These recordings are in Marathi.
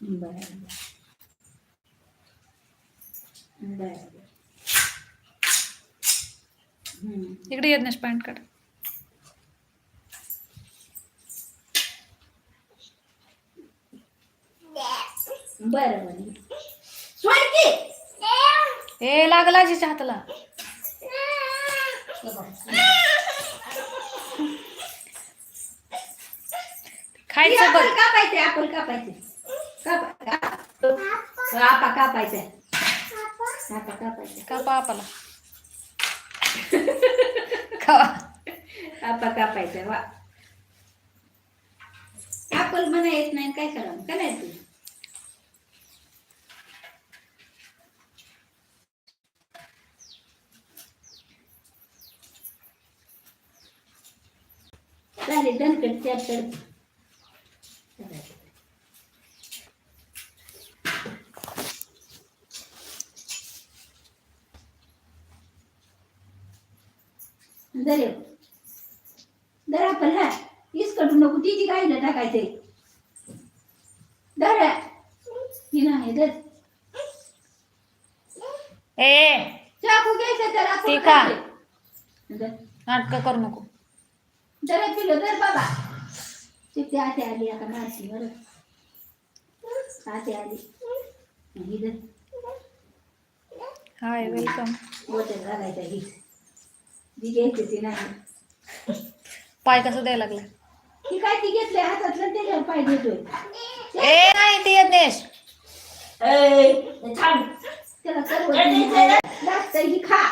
बरं. बरं हम्म. इकडे येत नाही पॅन्ट काढ. बरं बरं. ए लागला जिच्या हाताला. हे बघ. खायचं आपण बघ. कापायचे आपण कापायचे. काप- काप. आपा कापायचे. आपा कापायचे का पापाला खावा आपा कापायचे वा. ऍपल म्हणा येत नाही काय करा काय नाही तू? चालेल दणकट चार. दर। दर हा। हीच करू नको तिची गाईला टाकायचंय दर। ही नाही दर ए चाकू घ्यायचं ते का? दर नाटक करू नको जरा पिलो दर बाबा तिथे आते आली आता मारती बरं आते आली ही दर हाय वेलकम। घालायचं ही जी घ्यायची ती नाही. पाय कसं द्यायला लागलं? ती काय ती घेतली हातातलं त्याच्यावर पाय देतोय ए नाही ते येत नाहीस त्याला ही खा.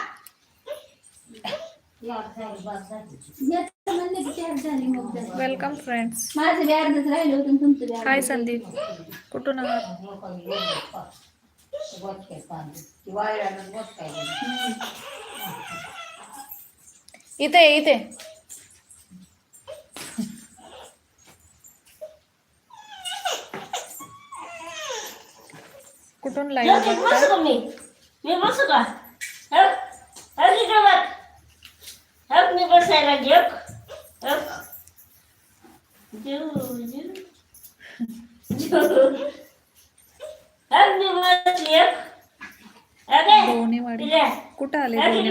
वेलकम फ्रेंड्स माझं बी अर्धच राहिलं होतं तुमचं बी. हाय संदीप. कुठून आहात. इथे इथे कुठून का मी बसू का मी बसायला हं? हं, हं? हं काय? दोन्हीवाडी पिल्या. कुठं आले हं की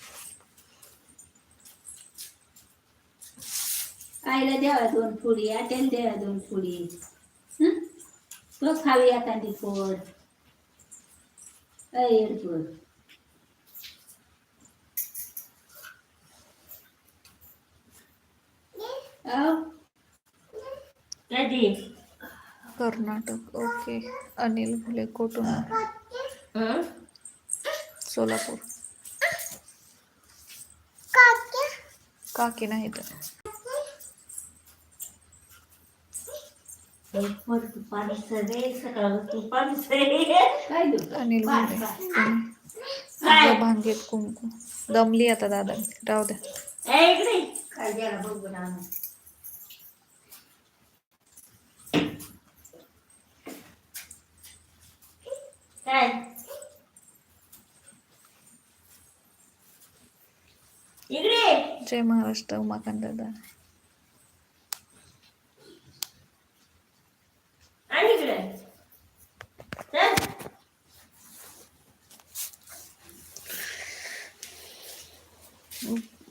आईला द्यावा दोन फुडी आट्याला द्यावा दोन फुडी हं? तो खावी एखादी फोड कधी? कर्नाटक ओके. अनिल भुले कुठून हं? सोलापूर. काकी. नाही तर हे पोट पाणी काय अनिल भांगेत कुंकू दमली आता दादा राहू द्या इकडे काय द्यायला काय इकडे. जय महाराष्ट्र उमाकांत दादा.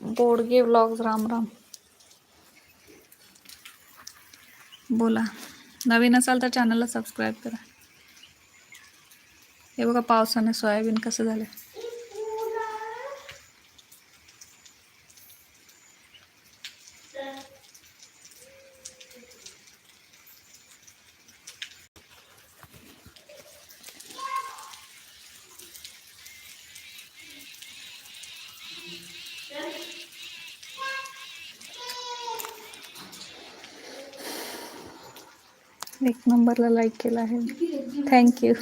बोडगे व्लॉग्स राम राम. बोला. नवीन असाल तर चॅनलला सबस्क्राईब करा. हे बघा पावसाने सोयाबीन कसं झालं एक नंबरला लाईक केला आहे. थँक्यू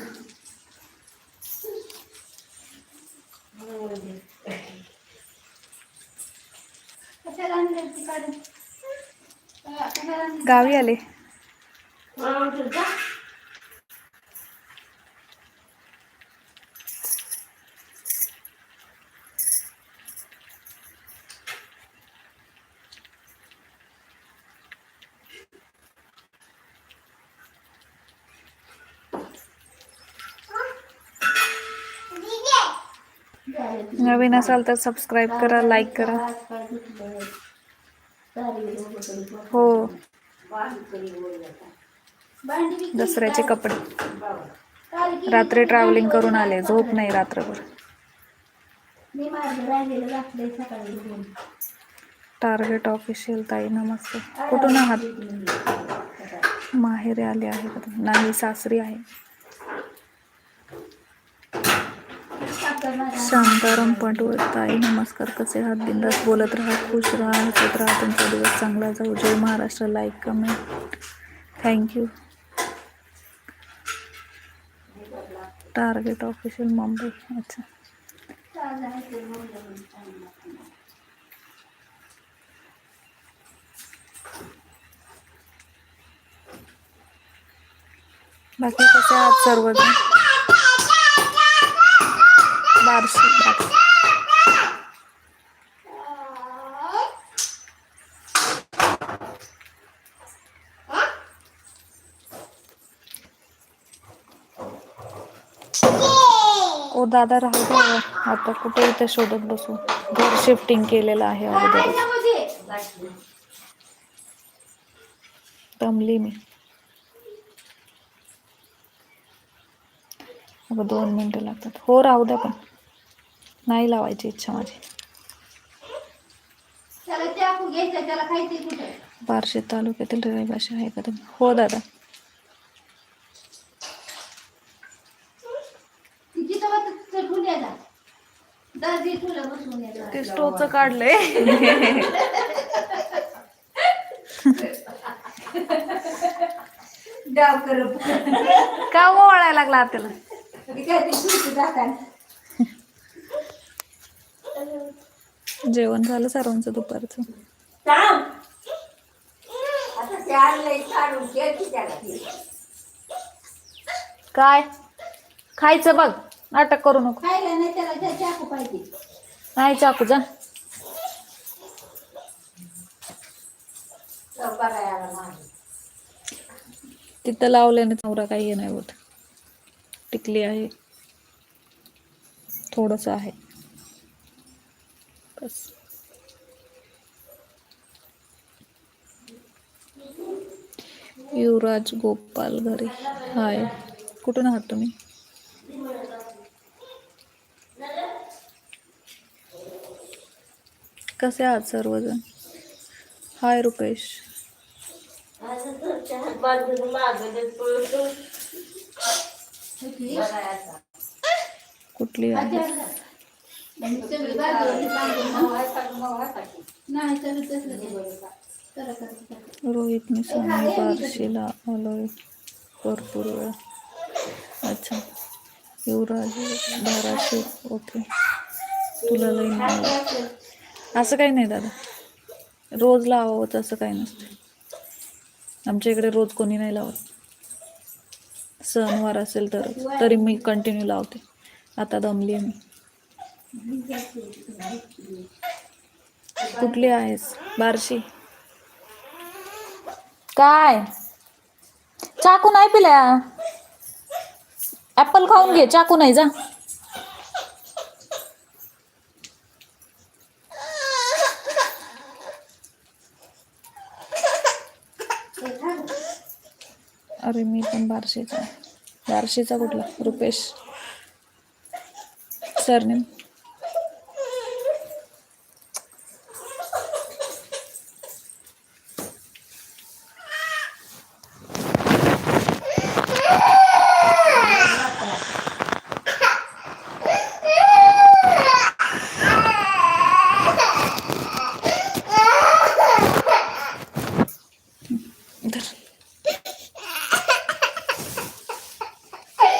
गावी आले. नवीन असाल तर सबस्क्राईब करा लाईक करा. हो. दसऱ्याचे कपडे. रात्री ट्रॅव्हलिंग करून आले. झोप नाही रात्रभर. टार्गेट ऑफिशियल ताई नमस्ते. कुठून आहात? माहेरी आले आहे नाही सासरी आहे. शांताराम पाटोळे ताई नमस्कार. कसे आहात? बिंदास बोलत राहा खुश राहा हसत राहा. तुमचा दिवस चांगला जाऊ जय Maharashtra. Like comment. Thank you target official Mumbai अच्छा. बाकी कसे आहात सर्वजण? बारशी बारशी. ओ दादा राहू द्या आता कुठे इथे शोधत बसू? घर शिफ्टिंग केलेलं आहे अगोदर दमली मी. अगं दोन मिनटं लागतात. हो राहू द्या पण. नाही लावायची इच्छा माझी. बार्शी तालुक्यातील रहिवाशी आहे का तुम्ही? हो दादा. ते स्टोचं काढलंय. का ओळायला लागला त्याला काय ते तुळशी जातात जेवण झालं सर्वांचं दुपारचं. काय? खायचं बघ. नाटक करू नको. खायला नाही त्याला चाकू पाहिजे. नाही चाकू जा. तिथं लावल्याने नवरा काही हे नाही होत. टिकली आहे. थोडस आहे. बस युवराज गोपाल घरे. हाय. कुठून आहात तुम्ही? कसे आहात सर्वजण? हाय रुपेश. कुठली आहे? रोहितने बाजूला बांधून नाही सगळं तसलं करा, करा, आलोय. भरपूर वेळ. अच्छा. युवराज बाराशे. ओके. तुला लई नाही असं काही नाही दादा. रोज लावावं असं काही नसतं. आमच्या इकडे रोज कोणी नाही लावत. सणवार असेल तर तरी मी कंटिन्यू लावते. आता दमली आहे मी. कुठली आहेस? बार्शी. काय? चाकू नाही पिल्या. ऍपल खाऊन घे चाकू नाही जा. अरे मी पण बार्शीचा. बार्शीचा कुठला? रुपेश. सरनेम.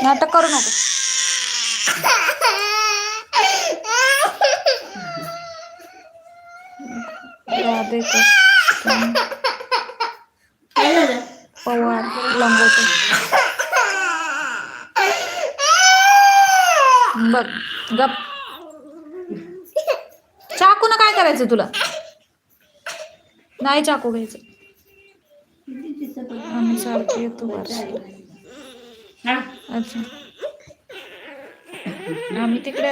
नाटक करू नको. पवार लंगोटे बघ गप. चाकू ना काय करायचं तुला? नाही चाकू घ्यायचं. आम्ही सारखे येतो वर्ष अच्छा आम्ही तिकडे